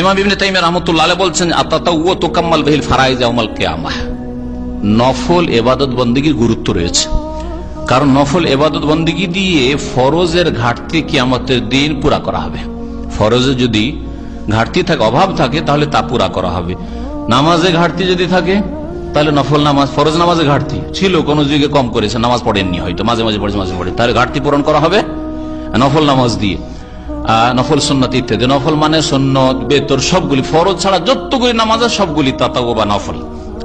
ইমাম ইবনে তাইমিয়া রাহমাতুল্লাহ বলছেন আতাতাওয়া তুকাম্মাল বিহিল ফারাইজ ইয়াউমাল কিয়ামাহ নফল এবাদত বন্দিগির গুরুত্ব রয়েছে। কারণ নফল এবাদত বন্দিগি দিয়ে ফরজের ঘাটতি কিয়ামতের দিন পুরা করা হবে। ফরজে যদি ঘাটতি থাকে, অভাব থাকে, তাহলে তা পুরা করা হবে। নামাজে ঘাটতি যদি থাকে, তাহলে নফল নামাজ, ফরজ নামাজে ঘাটতি। ছিল, কোন যুগে কম করেছে, নামাজ পড়েননি হয়তো, মাঝে মাঝে পড়েছে, মাঝে পড়ে তাহলে ঘাটতি পূরণ করা হবে, নফল নামাজ দিয়ে। নফল সন্ন্যত ইত্যাদি। নফল মানে সন্ন্যত বেতর, সবগুলি। ফরজ ছাড়া যতগুলি নামাজ সবগুলি তাতাও বা নফল।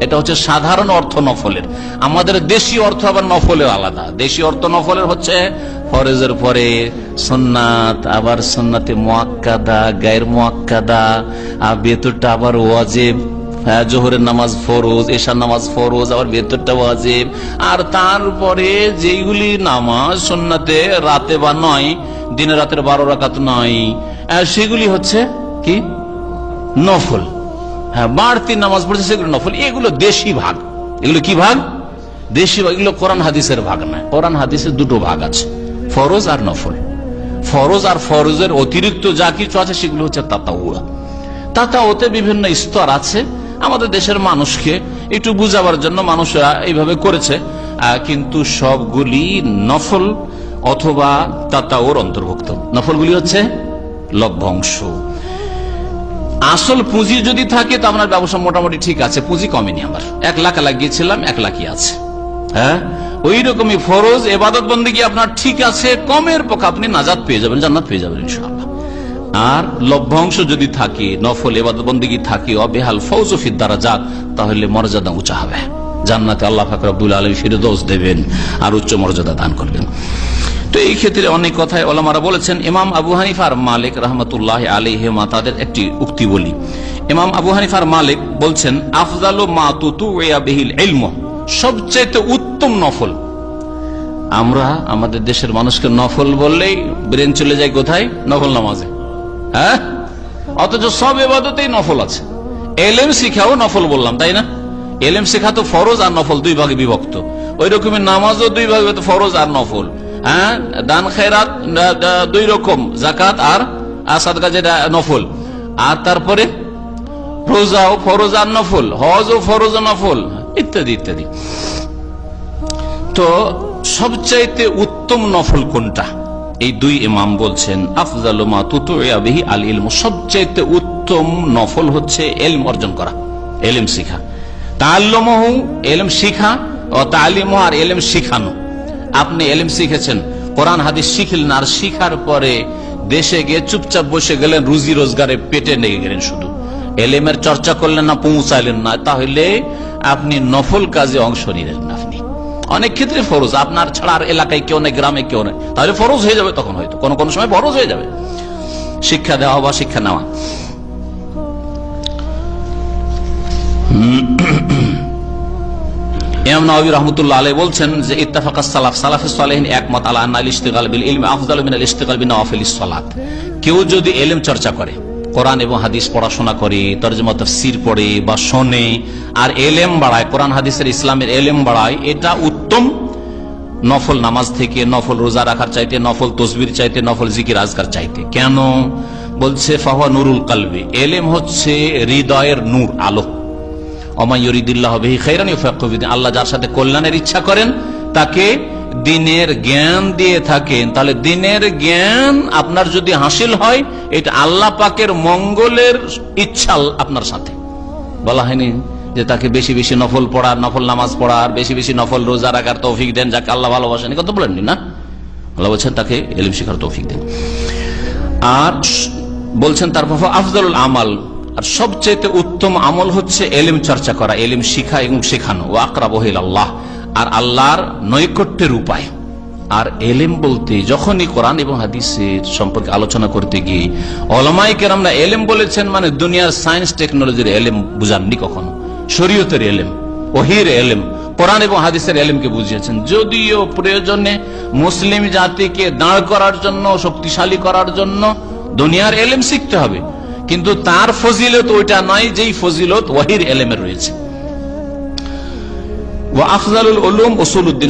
এটা হচ্ছে সাধারণ অর্থ নফলের। আমাদের দেশি অর্থ আবার নফলের আলাদা। দেশি অর্থ নফলের হচ্ছে ফরেজের পরে সন্ন্যাত আবার সন্ন্যাতে মোয়াক্কাদা, গায়ের মোয়াক্কাদা, আর বেতরটা আবার ওয়াজেব। হ্যাঁ জোহরের নামাজ ফরোজ, এশার নামাজ ফরোজ, আবার ভেতরটা ওয়াজিব। আর তারপরে যেইগুলি নামাজ সন্নাতে রাতে বা নয়, দিনে রাতের বারো রাকাত নয় সেগুলি হচ্ছে কি? নফল। হ্যাঁ বাড়তি নামাজ পড়ছে সেগুলো নফল। এগুলো দেশি ভাগ। এগুলো কি ভাগ? দেশি ভাগ। এগুলো কোরআন হাদিসের ভাগ নয় কোরআন হাদিসের দুটো ভাগ আছে। ফরজ আর নফল। ফরজ আর ফরজের অতিরিক্ত যা কিছু আছে সেগুলো হচ্ছে তাতাউয়া তাতা ওতে বিভিন্ন স্তর আছে। আমাদের দেশের মানুষকে একটু বুঝাবার জন্য মানুষরা এইভাবে করেছে কিন্তু সবগুলি নফল অথবা তাতাওর অন্তর্ভুক্ত। নফলগুলি হচ্ছে লভ্যাংশ। আসল পুঁজি যদি থাকে, তো আপনার ব্যবসা মোটামুটি ঠিক আছে, পুঁজি কমেনি আমার। এক লাখ লাগিয়েছিলাম এক লাখই আছে। হ্যাঁ? ওই রকমই ফরজ এবাদত বন্দী আপনার ঠিক আছে? কমের পক্ষে আপনি নাজাদ পেয়ে যাবেন, জান্নাত পেয়ে যাবেন, ইনশাআল্লাহ। আর লভ্যাংশ যদি থাকে, নফল এবাদত বন্দী থাকে, অবেহাল ফৌজফির দ্বারা যাক তাহলে মর্যাদা উঁচা হবে। জান্নাতে আল্লাহ ফাকরাবুল আলম ফিরদোস দেবেন আর উচ্চ মর্যাদা দান করবেন। তো এই ক্ষেত্রে অনেক কথায় ওলামারা বলেছেন, ইমাম আবু হানিফার মালিক রহমতুল্লাহ আলিহেমা তাদের একটি উক্তি বলি। ইমাম আবু হানিফার মালিক বলছেন, আফজাল মা তুতু ইলম সবচেয়ে উত্তম নফল। আমরা আমাদের দেশের মানুষকে নফল বললেই ব্রেন চলে যায় কোথায়? নফল নামাজে। হ্যাঁ? অথচ সব এবাদতেই নফল আছে। এলেম শিখাও নফল বললাম, তাই না? এলেম শিখা তো ফরজ আর নফল, দুই ভাগে বিভক্ত। ওই রকমের নামাজও দুই ভাগে ফরজ আর নফল। হ্যাঁ? দান খেরাত দুই রকম জাকাত আর আসাদগা যেটা নফল। আর তারপরে রোজাও ফরজ আর নফল হজ ও ফরজ ও নফল, ইত্যাদি ইত্যাদি। তো সবচাইতে উত্তম নফল কোনটা? এই দুই ইমাম বলছেন আফজালুমা তুতুয়াবিহি আল ইলম সবচাইতে উত্তম নফল হচ্ছে এলম অর্জন করা, এলেম শিখা। তাল্লমহু এলেম শিখা ও তালিম আর এলেম শিখানো। আপনি এলেম শিখেছেন, কোরআন হাদিস শিখলেন আর শিখার পরে দেশে গিয়ে চুপচাপ বসে গেলেন, রুজি রোজগারে পেটে লেগে গেলেন শুধু। এলেমের চর্চা করলেন না পৌঁছাইলেন না, তাহলে আপনি নফল কাজে অংশ নিলেন না। অনেক ক্ষেত্রে ফরজ। আপনার ছাড়া আর এলাকায় কেউ নেই, গ্রামে কেউ নেই। তাহলে ফরজ হয়ে যাবে তখন হয়তো। কোনো কোনো সময় ফরজ হয়ে যাবে। শিক্ষা দেওয়া বা শিক্ষা নেওয়া। সালাত। কেউ যদি চর্চা করে, কোরআন এবং হাদিস পড়াশোনা করে পড়ে বা শোনে, আর এলেম বাড়ায় হাদিসের, ইসলামের এলেম বাড়ায়, এটা উত্তম। নফল নামাজ থেকে নফল রোজা রাখার চাইতে, নফল তসবির চাইতে, নফল জিকির আজকার চাইতে। কেন? বলছে ফাহা নুরুল কালবে। এলেম হচ্ছে হৃদয়ের নূর, আলো। আল্লাহ যার সাথে কল্যাণের ইচ্ছা করেন, তাকে দিনের জ্ঞান দিয়ে থাকেন। তাহলে দিনের জ্ঞান আপনার যদি হাসিল হয়, এটা আল্লাহ পাকের মঙ্গলের ইচ্ছা আপনার সাথে। বলা হয়নি? যে তাকে বেশি বেশি নফল পড়ার নফল নামাজ পড়ার বেশি বেশি নফল রোজা রাখার তৌফিক দেন, যাকে আল্লাহ ভালোবাসেন। কথা বলেননি না? আল্লাহ বলছেন তাকে এলিম শিখার তৌফিক দেন। আর বলছেন তারপর আফজলুল আমাল। আর সবচেয়ে উত্তম আমল হচ্ছে এলিম চর্চা করা, এলিম শিখা এবং শেখানো। ও আকরা বহিল আল্লাহ আর আল্লাহর নৈকট্যের উপায়। আর এলেম বলতে যখনই কোরআন এবং হাদিসের সম্পর্কে আলোচনা করতে গিয়ে অলমাই কেরামরা এলেম বলেছেন মানে দুনিয়ার সায়েন্স টেকনোলজির এলেম বুঝাননি কখনো। শরীয়তের এলেম, ওহির এলেম, কোরআন এবং হাদিসের এলেমকে বুঝিয়েছেন। যদিও প্রয়োজনে মুসলিম জাতিকে দাঁড় করার জন্য, শক্তিশালী করার জন্য দুনিয়ার এলেম শিখতে হবে। কিন্তু তার ফজিলত ওইটা নয়, যেই ফজিলত ওয়াহির এলেমের রয়েছে।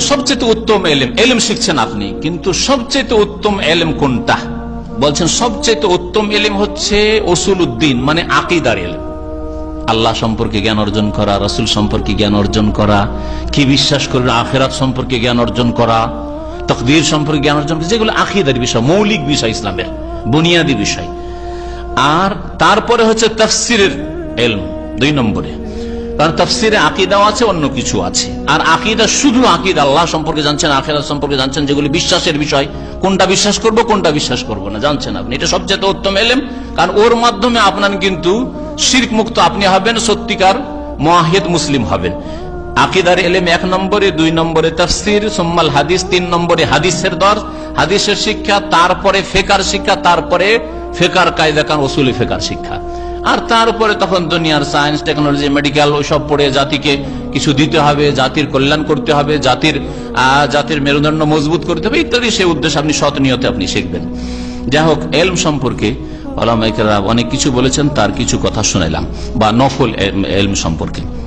সবচেয়ে উত্তম এলেম এলেম শিখছেন আপনি, কিন্তু সবচেয়ে উত্তম এলেম কোনটা? বলছেন, সবচেয়ে উত্তম এলিম হচ্ছে ওসুল উদ্দিন মানে আকিদার এলিম। আল্লাহ সম্পর্কে জ্ঞান অর্জন করা, রসুল সম্পর্কে জ্ঞান অর্জন করা, কি বিশ্বাস করবে আখেরাত সম্পর্কে জ্ঞান অর্জন করা, তকদির সম্পর্কে জ্ঞান অর্জন করা, যেগুলো আকিদার বিষয়, মৌলিক বিষয় ইসলামের, বুনিয়াদী বিষয়। আর তারপরে হচ্ছে তফসিরের এলম, দুই নম্বরে। কারণ তফসিরে আকিদাও আছে, অন্য কিছু আছে। আর আকিদা শুধু আকিদ, আল্লাহ সম্পর্কে জানছেন, আখেরাত সম্পর্কে জানছেন, যেগুলি বিশ্বাসের বিষয়, কোনটা বিশ্বাস করব, কোনটা বিশ্বাস করব না, জানছেন আপনি। এটা সবচেয়ে উত্তম এলেম, কারণ ওর মাধ্যমে আপনার কিন্তু শির্ক মুক্ত আপনি হবেন, সত্যিকার মহাহিদ মুসলিম হবেন। আকিদার এলেম এক নম্বরে, দুই নম্বরে তফসির, সোম্মাল হাদিস, তিন নম্বরে হাদিসের দর, হাদিসের শিক্ষা, তারপরে ফেকার শিক্ষা, তারপরে ফেকার কায়দা কান ওসুলি ফেকার শিক্ষা। আর তারপরে তখন দুনিয়ার সায়েন্স, টেকনোলজি, মেডিকেল, ওইসব পড়ে জাতিকে কিছু দিতে হবে, জাতির কল্যাণ করতে হবে, জাতির জাতির মেরুদণ্ড মজবুত করতে হবে, ইত্যাদি। সেই উদ্দেশ্যে আপনি সৎ নিয়তে আপনি শিখবেন। যাই হোক, এলম সম্পর্কে ওলামাইকেরা অনেক কিছু বলেছেন তার কিছু কথা শুনেলাম বা নফল এলম সম্পর্কে।